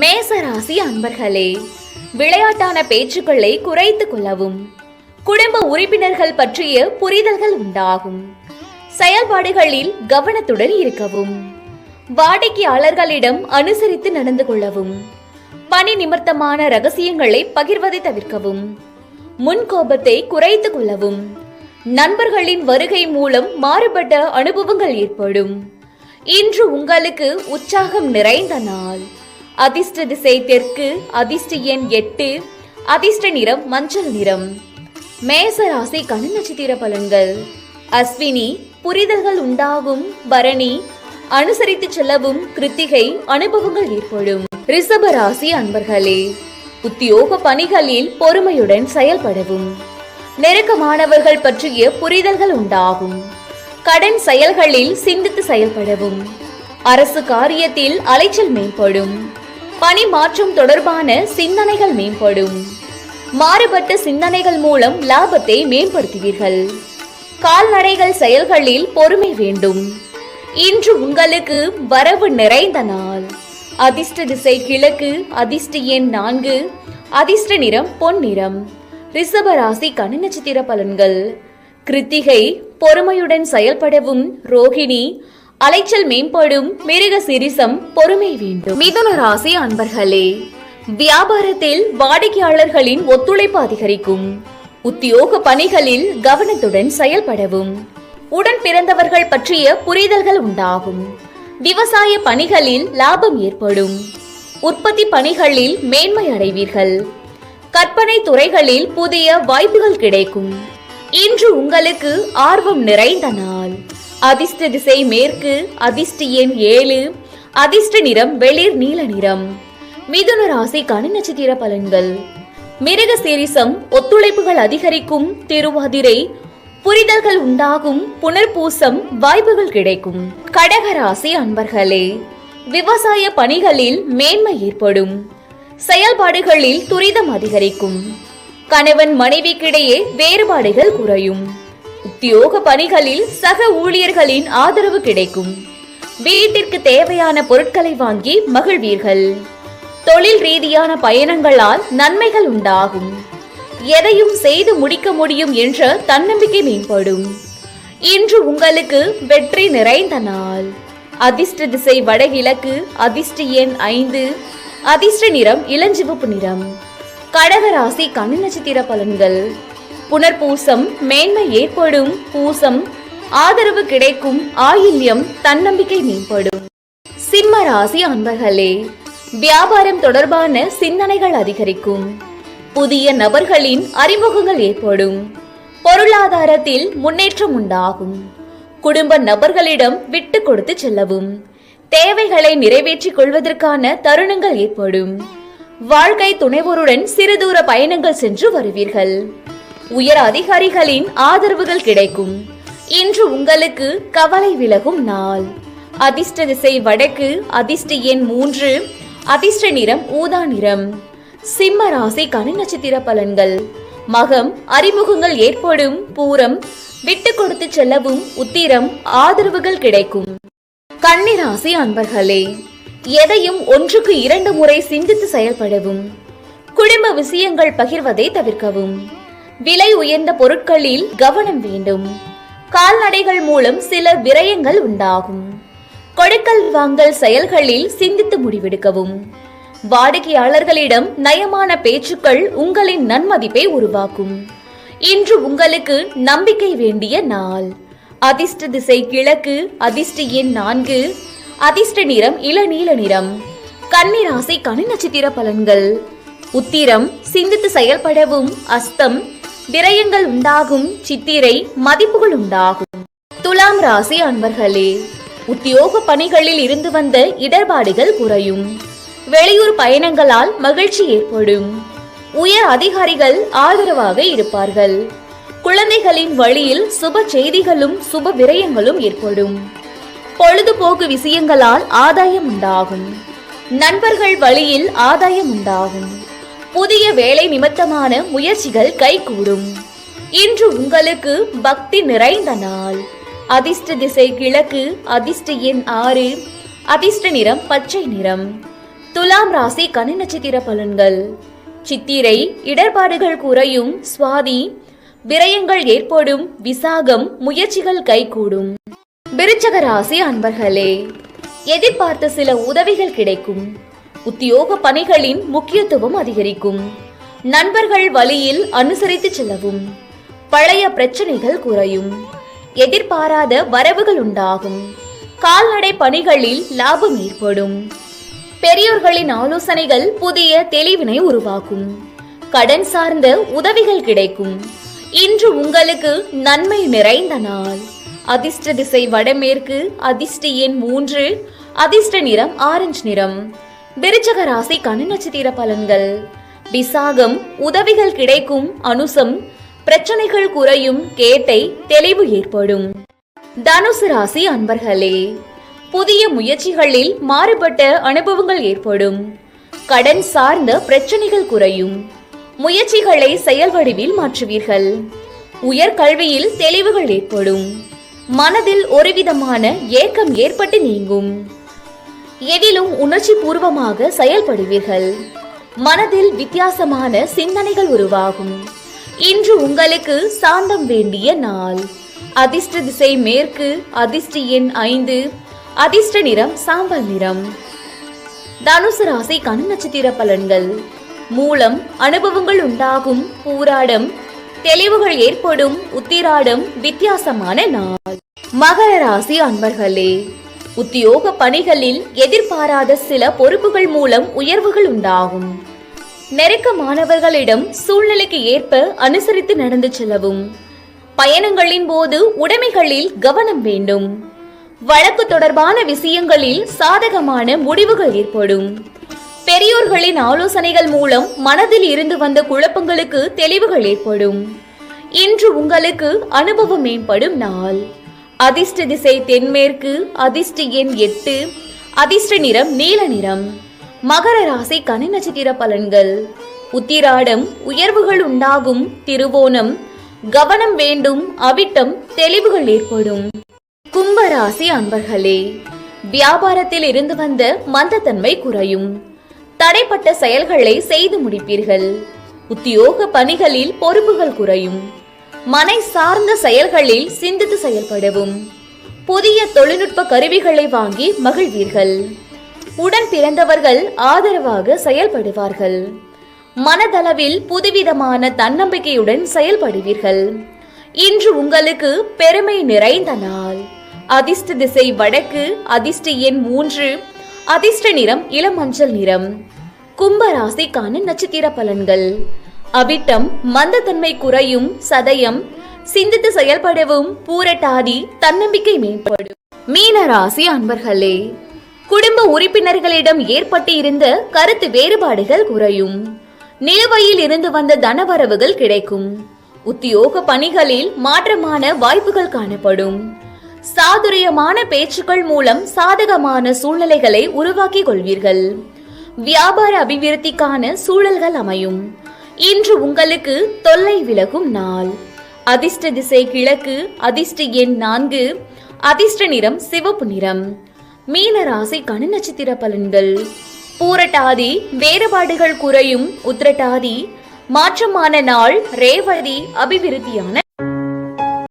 மேசராசி அன்பர்களே விளையாட்டான பேச்சுக்களை குறைத்துக் கொள்ளவும் குடும்ப உறுப்பினர்கள் பற்றிய புரிதல்கள் உண்டாகும். செயல்பாடுகளில் கவனத்துடன் இருக்கவும் வாடிக்கையாளர்களிடம் அனுசரித்து நடந்து கொள்ளவும் பணி நிமித்தமான ரகசியங்களை பகிர்வதை தவிர்க்கவும் முன்கோபத்தை குறைத்துக் கொள்ளவும் நண்பர்களின் வருகை மூலம் மாறுபட்ட அனுபவங்கள் ஏற்படும். இன்று உங்களுக்கு உற்சாகம் நிறைந்த நாள். அதிர்ஷ்ட திசை தெற்கு அதிர்ஷ்ட எண் எட்டு அதிர்ஷ்ட நிறம் மஞ்சள் நிறம். மேச ராசி கண் நட்சத்திர பலன்கள். அஸ்வினி புரிதல்கள் உண்டாகும் பரணி அனுசரித்து செல்லவும் கிருத்திகை அனுபவங்கள் ஏற்படும். ரிஷப ராசி அன்பர்களே உத்தியோக பணிகளில் பொறுமையுடன் செயல்படவும். நெருக்கமானவர்கள் பற்றிய புரிதல்கள் உண்டாகும். கடன் செயல்களில் சிந்தித்து செயல்படவும். அரசு காரியத்தில் அலைச்சல் மேம்படும். பணி மாற்றம் தொடர்பான சிந்தனைகள் மேம்படும். மாறுபட்ட சிந்தனைகள் மூலம் லாபத்தை மேம்படுத்துவீர்கள். கால்நடைகள் செயல்களில் பொறுமை வேண்டும். இன்று உங்களுக்கு வரவு நிறைந்த நாள். அதிர்ஷ்ட திசை கிழக்கு அதிர்ஷ்ட எண் நான்கு அதிர்ஷ்ட நிறம் பொன் நிறம். ரிஷப ராசி கனி நட்சத்திர பலன்கள். கிருத்திகை பொறுமையுடன் செயல்படவும் ரோகிணி அலைச்சல் மேம்படும் மிருக சிரிசம் பொறுமை வேண்டும். மிதுன ராசி அன்பர்களே வியாபாரத்தில் வாடிக்கையாளர்களின் ஒத்துழைப்பு அதிகரிக்கும். உத்தியோக பணிகளில் கவனத்துடன் செயல்படவும். உடன் பிறந்தவர்கள் பற்றிய புரிதல்கள் உண்டாகும். விவசாய பணிகளில் லாபம் ஏற்படும். உற்பத்தி பணிகளில் மேன்மை அடைவீர்கள். கற்பனை துறைகளில் புதிய வாய்ப்புகள் கிடைக்கும். இன்று உங்களுக்கு ஆர்வம் நிறைந்த நாள். அதிர்ஷ்ட திசை மேற்கு அதிர்ஷ்ட எண் ஏழு அதிர்ஷ்ட நிறம் வெளிர் நீல நிறம். மிதுன ராசி கனி நட்சத்திர பலன்கள். மிருக சீரிசம் ஒத்துழைப்புகள் அதிகரிக்கும் திருவாதிரை புரிதல்கள் உண்டாகும் புனர்பூசம் வாய்ப்புகள் கிடைக்கும். கடகராசி அன்பர்களே விவசாய பணிகளில் மேன்மை ஏற்படும். செயல்பாடுகளில் துரிதம் அதிகரிக்கும். கணவன் மனைவிக்கிடையே வேறுபாடுகள் குறையும். உத்தியோக பணிகளில் சக ஊழியர்களின் ஆதரவு கிடைக்கும். வீட்டிற்கு தேவையான பொருட்களை வாங்கி மகிழ்வீர்கள். தொழில் ரீதியான பயணங்களால் நன்மைகள் உண்டாகும். எதையும் செய்து முடிக்க முடியும் என்ற தன்னம்பிக்கை மேம்படும். இன்று உங்களுக்கு வெற்றி நிறைந்த நாள். அதிர்ஷ்ட திசை வடகிழக்கு அதிர்ஷ்ட எண் ஐந்து அதிர்ஷ்ட நிறம் இளஞ்சிவப்பு நிறம். கடகராசி கனி நட்சத்திர பலன்கள். புனர்பூசம் மேன்மை ஏற்படும் பூசம் ஆதரவு கிடைக்கும் ஆயில்யம் தன்னம்பிக்கை மேம்படும். சிம்ம ராசி அன்பர்களே வியாபாரம் தொடர்பான சிந்தனைகள் அதிகரிக்கும். புதிய நபர்களின் அறிமுகங்கள் ஏற்படும். பொருளாதாரத்தில் முன்னேற்றம் உண்டாகும். குடும்ப நபர்களிடம் விட்டு கொடுத்து செல்லவும். தேவைகளை நிறைவேற்றிக் கொள்வதற்கான தருணங்கள் ஏற்படும். வாழ்க்கை துணைவோருடன் சிறு தூர பயணங்கள் சென்று வருவீர்கள். உயர் அதிகாரிகளின் ஆதரவுகள் கிடைக்கும். இன்று உங்களுக்கு கவலை விலகும் நாள். அதிர்ஷ்ட திசை வடக்கு அதிர்ஷ்ட எண் மூன்று அதிர்ஷ்ட நிறம் ஊதா நிறம். சிம்ம ராசி கனி நட்சத்திர பலன்கள். மகம் அறிமுகங்கள் ஏற்படும் பூரம் விட்டு கொடுத்து செல்லவும் உத்திரம் ஆதரவுகள் கிடைக்கும். கன்னிராசி அன்பர்களே எதையும் ஒன்றுக்கு இரண்டு முறை சிந்தித்து செயல்படவும் குடும்ப விஷயங்கள் பகிர்வதை தவிர்க்கவும். விலை உயர்ந்த பொருட்களில் கவனம் வேண்டும். கால்நடைகள் மூலம் சில விரயங்கள் உண்டாகும். கொடுக்கல் வாங்கல் செயல்களில் சிந்தித்து முடிவெடுக்கவும். வாடிக்கையாளர்களிடம் நயமான பேச்சுக்கள் உங்களின் நன்மதிப்பை உருவாக்கும். இன்று உங்களுக்கு நம்பிக்கை வேண்டிய நாள். அதிர்ஷ்ட திசை கிழக்கு அதிர்ஷ்ட எண் நான்கு அதிர்ஷ்ட நிறம் இளநீல நிறம். கன்னிராசி கனி நட்சத்திர பலன்கள். உத்திரம் சிந்தித்து செயல்படவும் அஸ்தம் விரயங்கள் உண்டாகும் சித்திரை மதிப்புகள் உண்டாகும். துலாம் ராசி அன்பர்களே உத்தியோக பணிகளில் இருந்து வந்த இடர்பாடுகள் குறையும். வெளியூர் பயணங்களால் மகிழ்ச்சி ஏற்படும். உயர் அதிகாரிகள் ஆதரவாக இருப்பார்கள். குழந்தைகளின் வழியில் சுப செய்திகளும் சுப விரயங்களும் ஏற்படும். பொழுதுபோக்கு விஷயங்களால் ஆதாயம் உண்டாகும். நண்பர்கள் வழியில் ஆதாயம் உண்டாகும். புதிய வேலை நிமித்தமான முயற்சிகள் கைகூடும். இன்று உங்களுக்கு பக்தி நிறைந்த நாள். அதிர்ஷ்ட திசை கிழக்கு அதிர்ஷ்ட எண் ஆறு அதிர்ஷ்ட நிறம் பச்சை நிறம். துலாம் ராசி கனி நட்சத்திர பலன்கள். சித்திரை இடர்பாடுகள் குறையும் சுவாதி விரயங்கள் ஏற்படும் விசாகம் முயற்சிகள் கைகூடும். விருச்சக ராசி அன்பர்களே எதிர்பார்த்த சில உதவிகள் கிடைக்கும். உத்தியோக பணிகளின் முக்கியத்துவம் அதிகரிக்கும். நண்பர்கள் வழியில் அனுசரித்து செல்லவும். பழைய பிரச்சனைகள் குறையும். எதிர்பாராத வரவுகள் உண்டாகும். கால்நடை பணிகளில் லாபம் ஏற்படும். பெரியோர்களின் ஆலோசனைகள் புதிய தெளிவினை உருவாக்கும். கடன் சார்ந்த உதவிகள் கிடைக்கும். இன்று உங்களுக்கு நன்மை நிறைந்த நாள். அதிர்ஷ்ட திசை வடமேற்கு அதிர்ஷ்ட எண் மூன்று அதிர்ஷ்ட நிறம் ஆரஞ்சு நிறம். விருச்சக ராசி கனி நட்சத்திர பலன்கள். விசாகம் உதவிகள் கிடைக்கும் அனுசம் பிரச்சனைகள் குறையும் கேட்டை தெளிவு ஏற்படும். தனுசு ராசி அன்பர்களே புதிய முயற்சிகளில் மாறுபட்ட அனுபவங்கள் ஏற்படும். கடன் சார்ந்த பிரச்சனைகள் குறையும். முயற்சிகளை செயல் வடிவில் மாற்றுவீர்கள். உயர் கல்வியில் தெளிவுகள் ஏற்படும். மனதில் ஒருவிதமான ஏக்கம் ஏற்பட்டு நீங்கும். எதிலும் உணர்ச்சி பூர்வமாக செயல்படுவீர்கள். மனதில் வித்தியாசமான சிந்தனைகள் உருவாகும். இன்று உங்களுக்கு சாந்தம் வேண்டிய நாள். அதிர்ஷ்ட திசை மேற்கு அதிர்ஷ்ட எண் ஐந்து அதிர்ஷ்ட நிறம் சாம்பல் நிறம். தனுசு ராசி கண் நட்சத்திர பலன்கள். மூலம் அனுபவங்கள் உண்டாகும் பூராடம் தெளிவுகள் ஏற்படும் உத்திராடம் வித்தியாசமான நாள். மகர ராசி அன்பர்களே உத்தியோக பணிகளில் எதிர்பாராத சில பொறுப்புகள் மூலம் உயர்வுகள் உண்டாகும். நெருக்கமானவர்களிடம் சூழ்நிலைக்கு ஏற்ப அனுசரித்து நடந்து செல்லவும். பயணங்களின் போது உடைமைகளில் கவனம் வேண்டும். வழக்கு தொடர்பான விஷயங்களில் சாதகமான முடிவுகள் ஏற்படும். பெரியோர்களின் ஆலோசனைகள் மூலம் மனதில் இருந்து வந்த குழப்பங்களுக்கு தெளிவுகள் ஏற்படும். இன்று உங்களுக்கு அனுபவம் மேம்படும் நாள். அதிர்ஷ்ட திசை தென்மேற்கு அதிர்ஷ்ட எண் எட்டு அதிர்ஷ்ட நிறம் நீல நிறம். மகர ராசி கனி நட்சத்திர பலன்கள். உத்திராடம் உயர்வுகள் உண்டாகும் திருவோணம் கவனம் வேண்டும் அவிட்டம் தெளிவுகள் ஏற்படும். கும்பராசி அன்பர்களே வியாபாரத்தில் இருந்து வந்த மந்தத்தன்மை குறையும். தடைப்பட்ட செயல்களை செய்து முடிப்பீர்கள். உத்தியோக பணிகளில் பொறுப்புகள் குறையும். மனை சார்ந்த செயல்களில் சிந்தித்து செயல்படவும். புதிய தொழில்நுட்ப கருவிகளை வாங்கி மகிழ்வீர்கள். உடன் பிறந்தவர்கள் ஆதரவாக செயல்படுவார்கள். மனதளவில் புதுவிதமான தன்னம்பிக்கையுடன் செயல்படுவீர்கள். இன்று உங்களுக்கு பெருமை நிறைந்த நாள். அதிர்ஷ்ட திசை வடக்கு அதிர்ஷ்ட எண் மூன்று அதிர்ஷ்ட நிறம் இளமஞ்சள் நிறம். கும்பராசிக்கான நட்சத்திர பலன்கள். அவிட்டம் மந்தத்தன்மை குறையும் சதயம் சிந்தித்து செயல்படவும் பூரட்டாதி தன்னம்பிக்கை மேம்படும். மீன ராசி அன்பர்களே குடும்ப உறுப்பினர்களிடம் ஏற்பட்டு இருந்த கருத்து வேறுபாடுகள் குறையும். நிலுவையில் இருந்து வந்த தனவரவுகள் கிடைக்கும். உத்தியோக பணிகளில் மாற்றமான வாய்ப்புகள் காணப்படும். சாதுரியமான பேச்சுக்கள் மூலம் சாதகமான சூழ்நிலைகளை உருவாக்கிக் கொள்வீர்கள். வியாபார அபிவிருத்திக்கான சூழல்கள் அமையும். இன்று உங்களுக்கு தொல்லை விலகும் நாள். அதிர்ஷ்ட திசை கிழக்கு அதிர்ஷ்ட எண் நான்கு அதிர்ஷ்ட நிறம் சிவப்பு நிறம். மீன ராசி நட்சத்திர பலன்கள். பூரட்டாதி வேறுபாடுகள் குறையும் உத்திரட்டாதி மாற்றமான நாள் ரேவதி அபிவிருத்தியான